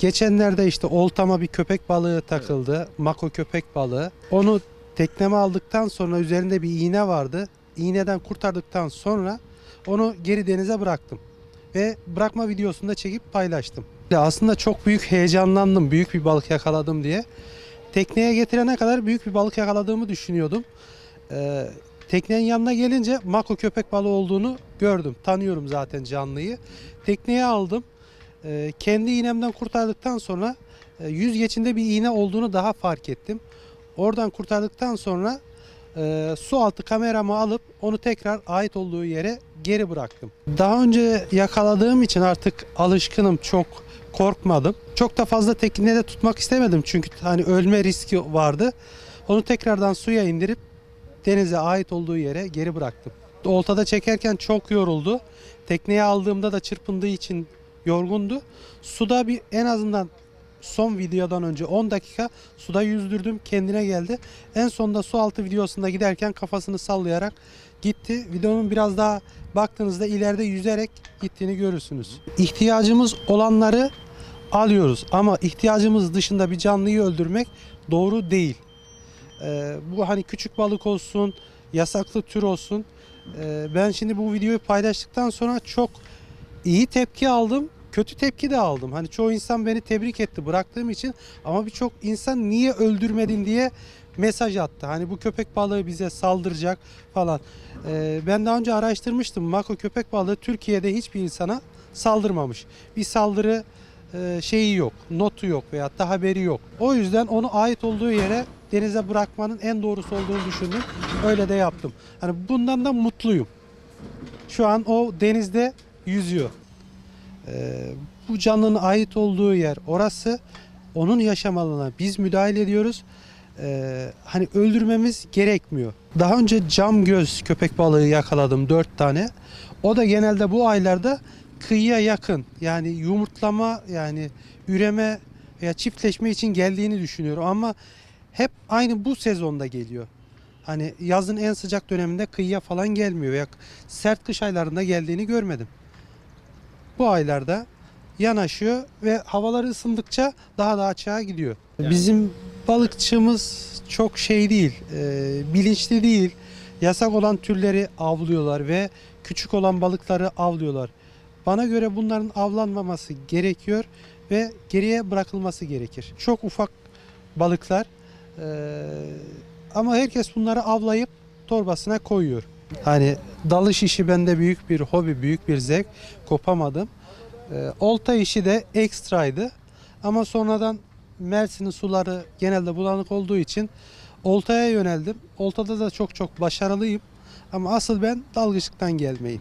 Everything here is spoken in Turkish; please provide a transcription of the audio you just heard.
geçenlerde işte oltama bir köpek balığı takıldı. Mako köpek balığı. Onu tekneme aldıktan sonra üzerinde bir iğne vardı. İğneden kurtardıktan sonra onu geri denize bıraktım. Ve bırakma videosunu da çekip paylaştım. Aslında çok büyük heyecanlandım. Büyük bir balık yakaladım diye. Tekneye getirene kadar büyük bir balık yakaladığımı düşünüyordum. Ee, teknenin yanına gelince mako köpek balığı olduğunu gördüm. Tanıyorum zaten canlıyı. Tekneye aldım. Ee, kendi iğnemden kurtardıktan sonra e, yüz geçinde bir iğne olduğunu daha fark ettim. Oradan kurtardıktan sonra e, su altı kameramı alıp onu tekrar ait olduğu yere geri bıraktım. Daha önce yakaladığım için artık alışkınım çok korkmadım. Çok da fazla teknede tutmak istemedim çünkü hani ölme riski vardı. Onu tekrardan suya indirip denize ait olduğu yere geri bıraktım. Oltada çekerken çok yoruldu. Tekneye aldığımda da çırpındığı için yorgundu. Suda bir en azından son videodan önce 10 dakika suda yüzdürdüm kendine geldi. En sonunda su altı videosunda giderken kafasını sallayarak gitti. Videonun biraz daha baktığınızda ileride yüzerek gittiğini görürsünüz. İhtiyacımız olanları alıyoruz ama ihtiyacımız dışında bir canlıyı öldürmek doğru değil. Ee, bu hani küçük balık olsun, yasaklı tür olsun. Ee, ben şimdi bu videoyu paylaştıktan sonra çok iyi tepki aldım. Kötü tepki de aldım. Hani çoğu insan beni tebrik etti bıraktığım için ama birçok insan niye öldürmedin diye mesaj attı. Hani bu köpek balığı bize saldıracak falan. Ee, ben daha önce araştırmıştım. Mako köpek balığı Türkiye'de hiçbir insana saldırmamış. Bir saldırı e, şeyi yok, notu yok veyahut da haberi yok. O yüzden onu ait olduğu yere denize bırakmanın en doğrusu olduğunu düşündüm. Öyle de yaptım. Hani bundan da mutluyum. Şu an o denizde yüzüyor. Ee, bu canlının ait olduğu yer orası. Onun yaşam alanına biz müdahale ediyoruz. Ee, hani öldürmemiz gerekmiyor. Daha önce cam göz köpek balığı yakaladım 4 tane. O da genelde bu aylarda kıyıya yakın yani yumurtlama yani üreme veya çiftleşme için geldiğini düşünüyorum ama hep aynı bu sezonda geliyor. Hani yazın en sıcak döneminde kıyıya falan gelmiyor veya sert kış aylarında geldiğini görmedim. Bu aylarda yanaşıyor ve havalar ısındıkça daha da açığa gidiyor. Bizim balıkçımız çok şey değil, e, bilinçli değil. Yasak olan türleri avlıyorlar ve küçük olan balıkları avlıyorlar. Bana göre bunların avlanmaması gerekiyor ve geriye bırakılması gerekir. Çok ufak balıklar e, ama herkes bunları avlayıp torbasına koyuyor. Hani dalış işi bende büyük bir hobi, büyük bir zevk. Kopamadım. E, olta işi de ekstraydı. Ama sonradan Mersin'in suları genelde bulanık olduğu için oltaya yöneldim. Oltada da çok çok başarılıyım. Ama asıl ben dalgıçlıktan gelmeyim.